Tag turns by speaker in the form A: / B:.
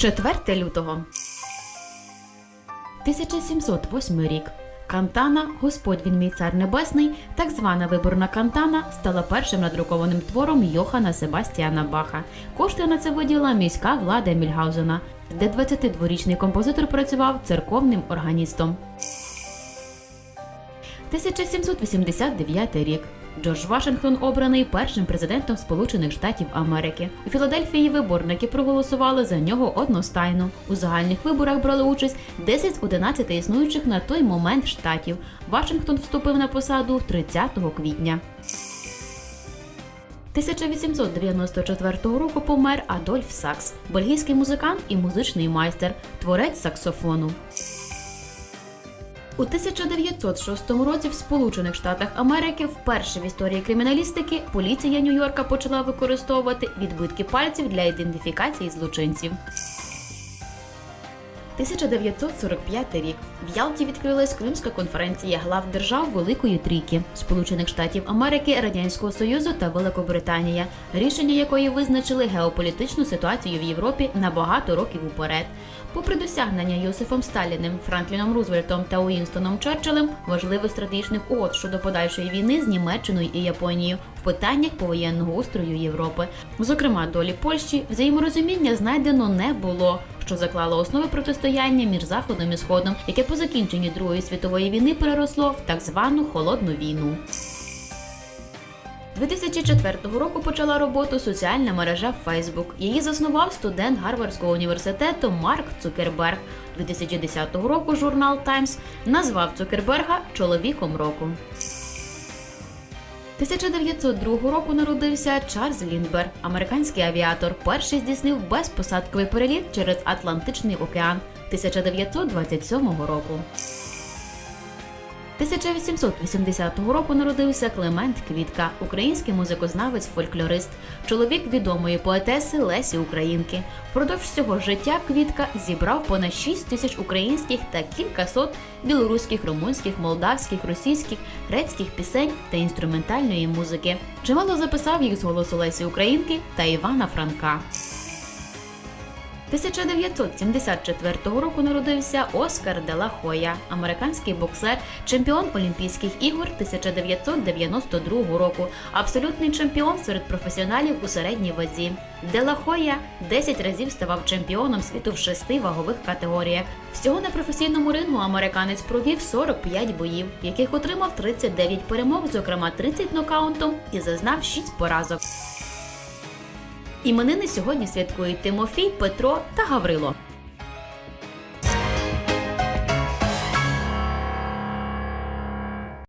A: 4 лютого. 1708 рік. Кантана Господь він мій цар небесний, так звана виборна кантана, стала першим надрукованим твором Йохана Себастіана Баха. Коштує на це виділа міська влада Мільгаузена, де 22-річний композитор працював церковним органістом. 1789 рік. Джордж Вашингтон обраний першим президентом Сполучених Штатів Америки. У Філадельфії виборники проголосували за нього одностайно. У загальних виборах брали участь 10 з 11 існуючих на той момент штатів. Вашингтон вступив на посаду 30 квітня. 1894 року помер Адольф Сакс, бельгійський музикант і музичний майстер, творець саксофону. У 1906 році в Сполучених Штатах Америки вперше в історії криміналістики поліція Нью-Йорка почала використовувати відбитки пальців для ідентифікації злочинців. 1945 рік. В Ялті відкрилась Кримська конференція глав держав Великої Трійки Сполучених Штатів Америки, Радянського Союзу та Великобританія, рішення якої визначили геополітичну ситуацію в Європі на багато років уперед. Попри досягнення Йосифом Сталіним, Франкліном Рузвельтом та Уінстоном Черчиллем важливих стратегічних угод щодо подальшої війни з Німеччиною і Японією в питаннях повоєнного устрою Європи, зокрема долі Польщі, взаєморозуміння знайдено не було що заклало основи протистояння між Заходом і Сходом, яке по закінченні Другої світової війни переросло в так звану холодну війну. 2004 року почала роботу соціальна мережа Facebook. Її заснував студент Гарвардського університету Марк Цукерберг. 2010 року журнал Times назвав Цукерберга чоловіком року. 1902 року народився Чарльз Ліндбер, американський авіатор. Перший здійснив безпосадковий переліт через Атлантичний океан 1927 року. 1880 року народився Клемент Квітка, український музикознавець-фольклорист, чоловік відомої поетеси Лесі Українки. Впродовж всього життя Квітка зібрав понад 6 тисяч українських та кількасот білоруських, румунських, молдавських, російських, грецьких пісень та інструментальної музики. Чимало записав їх з голосу Лесі Українки та Івана Франка. 1974 року народився Оскар де ла Хоя, американський боксер, чемпіон Олімпійських ігор 1992 року, абсолютний чемпіон серед професіоналів у середній вазі. Де ла Хоя 10 разів ставав чемпіоном світу в шести вагових категоріях. Всього на професійному рингу американець провів 45 боїв, в яких отримав 39 перемог, зокрема 30 нокаутом, і зазнав 6 поразок. Іменини сьогодні святкують Тимофій, Петро та Гаврило.